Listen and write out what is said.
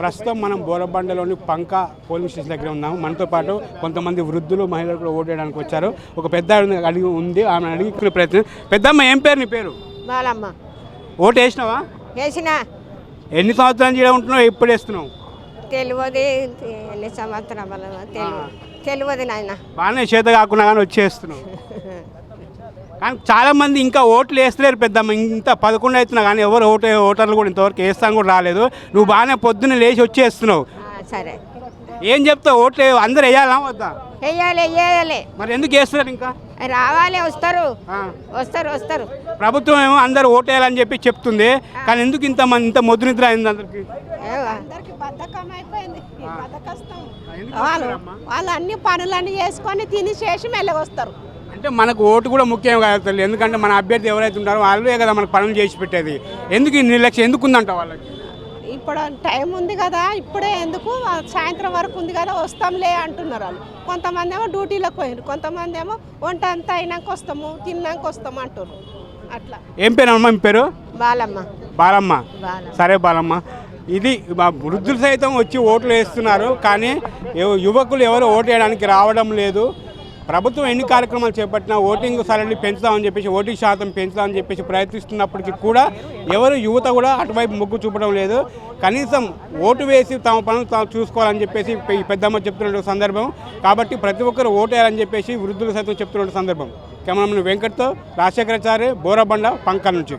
ప్రస్తుతం మనం బోరబండలోని పంక polling station దగ్గర ఉన్నాము. మనతో పాటు కొంతమంది వృద్ధులు మహిళలు కూడా ఓటు వేయడానికి వచ్చారు. ఒక పెద్ద అడిగి ఉంది. ఆమె అడిగి ప్రయత్నం. పెద్దమ్మ ఏం పేరు నీ పేరు? బాలమ్మ. ఓటు వేసినావా వేసిన. ఎన్ని సంవత్సరాల నుంచి ఈడ ఉంటున్నావు? ఎప్పుడు వేస్తున్నావు? తెలియదు ఎన్ని సంవత్సరాల తెలియదు తెలియదు నాయన. బాగానే చేత కాకుండా కానీ వచ్చేస్తున్నావు. కానీ చాలా మంది ఇంకా ఓట్లు వేస్తలేరు పెద్దమ్మ. ఇంత పదకొండు అవుతున్నా కానీ ఎవరు ఓటు ఓటర్లు కూడా ఇంతవరకు వేస్తాను కూడా రాలేదు. నువ్వు బాగానే పొద్దున్న లేచి వచ్చేస్తున్నావు. ఆ, సరే. ఏం చెప్తావు? ఓట్లు అందరు వేయాలా వద్దా? వెయ్యాలి వెయ్యాలి మరి ఎందుకు వేస్తున్నారు ఇంకా? రావాలి వస్తారు. ఆ. వస్తారు వస్తారు. ప్రభుత్వం ఏమో అందరు ఓటేయాలని చెప్పి చెప్తుంది. కానీ ఎందుకు ఇంత మంది ఇంత మొద్దు నిద్ర అయింది అందరికి? వాళ్ళు అన్ని పనులన్నీ చేసుకొని తిని చేసి మెల్లగొస్తారు. అంటే మనకు ఓటు కూడా ముఖ్యం కాదు ఎందుకంటే మన అభ్యర్థి ఎవరైతే ఉంటారో వాళ్ళే కదా మనకు పనులు చేసి పెట్టేది. ఎందుకు ఈ నిర్లక్ష్యం? ఎందుకు ఉందంట వాళ్ళకి? ఇప్పుడు టైం ఉంది కదా ఇప్పుడే ఎందుకు? సాయంత్రం వరకు ఉంది కదా వస్తాంలే అంటున్నారు వాళ్ళు. కొంతమంది ఏమో డ్యూటీలకు పోయినారు కొంతమంది ఏమో వంట అంతా అయినాక వస్తాము తిన్నాక వస్తాము అంటారు అట్లా. ఏం పేరు అమ్మ మీ పేరు? బాలమ్మ. బాలమ్మ. సరే బాలమ్మ. ఇది మా వృద్ధులు సైతం వచ్చి ఓట్లు వేస్తున్నారు కానీ యువకులు ఎవరు ఓటు వేయడానికి రావడం లేదు. ప్రభుత్వం ఎన్ని కార్యక్రమాలు చేపట్టినా ఓటింగ్ సరళిని పెంచుదామని చెప్పేసి ఓటింగ్ శాతం పెంచుదామని చెప్పేసి ప్రయత్నిస్తున్నప్పటికీ కూడా ఎవరు యువత కూడా అటువైపు మొగ్గు చూపడం లేదు. కనీసం ఓటు వేసి తమ పనులు తాము చూసుకోవాలని చెప్పేసి పెద్దమ్మ చెప్తున్న సందర్భం. కాబట్టి ప్రతి ఒక్కరు ఓటేయాలని చెప్పేసి వృద్ధులు సైతం చెప్తున్న సందర్భం. కెమెరామెన్ వెంకట్తో రాజశేఖరాచార్య బోరబండ పంకల్ నుంచి.